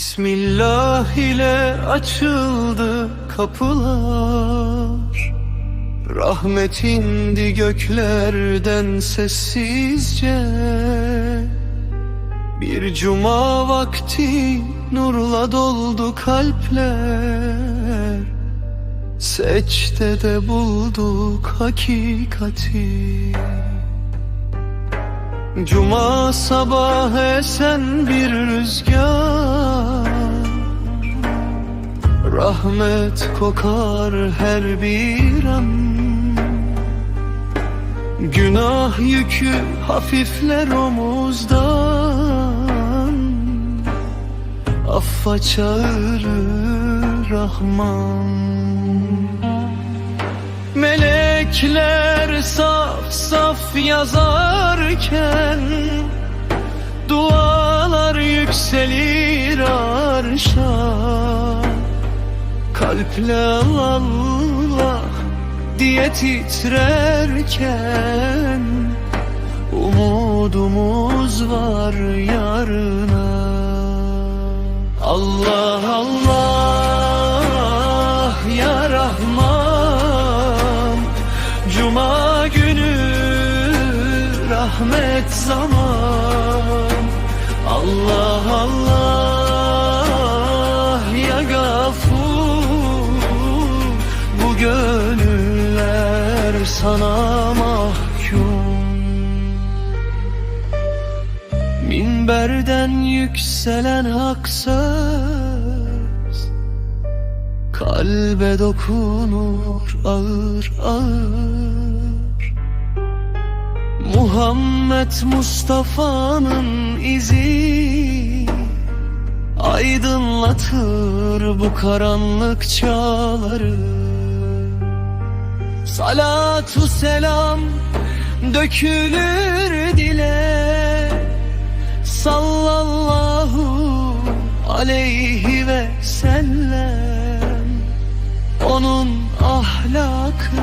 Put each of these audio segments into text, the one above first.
Bismillah ile açıldı kapılar. Rahmet indi göklerden sessizce. Bir cuma vakti nurla doldu kalpler. Secdede bulduk hakikati. Cuma sabahı esen bir rüzgar Rahmet kokar her bir an. Günah yükü hafifler omuzdan. Affa çağırır Rahman. Melekler saf saf yazarken Dualar yükselir Kalpler Allah diye titrerken Umudumuz var yarına. Allah Allah ya Rahman Cuma günü rahmet zaman. Allah Allah sana mahkum. Minberden yükselen hak söz Kalbe dokunur ağır ağır. Muhammed Mustafa'nın izi Aydınlatır bu karanlık çağları Salatu selam dökülür dile. Sallallahu aleyhi ve sellem. Onun ahlakı,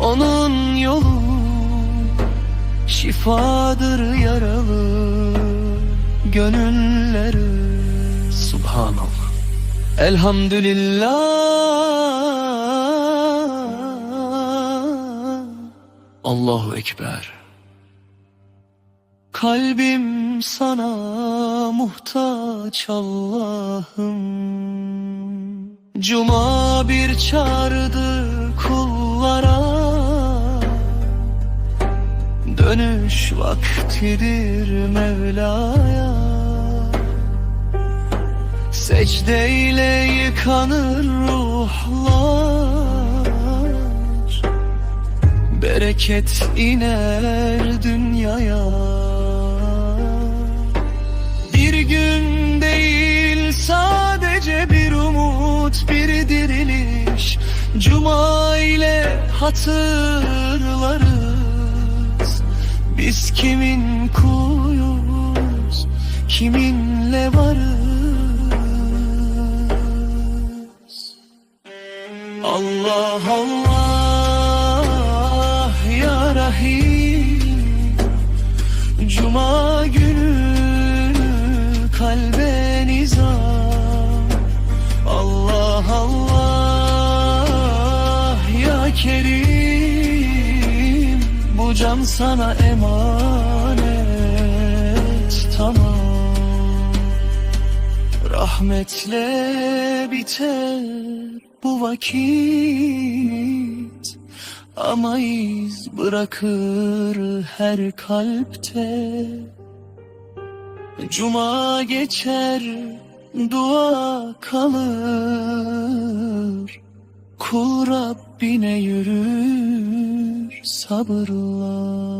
onun yolu Şifadır yaralı gönülleri. Subhanallah. Elhamdülillah Allahu Ekber. Kalbim sana muhtaç Allah'ım. Cuma bir çağrıdı kullara. Dönüş vaktidir Mevla'ya. Secdeyle yıkanır ruhlar Bereket iner dünyaya. Bir gün değil sadece bir umut bir diriliş. Cuma ile hatırlarız. Biz kimin kuyuz kiminle varız? Allah Allah Rahim Cuma günü kalbe nizam Allah Allah ya Kerim Bu can sana emanet. Tamam. Rahmetle biter bu vakit Ama iz bırakır her kalpte. Cuma geçer dua kalır. Kul Rabbine yürür sabırla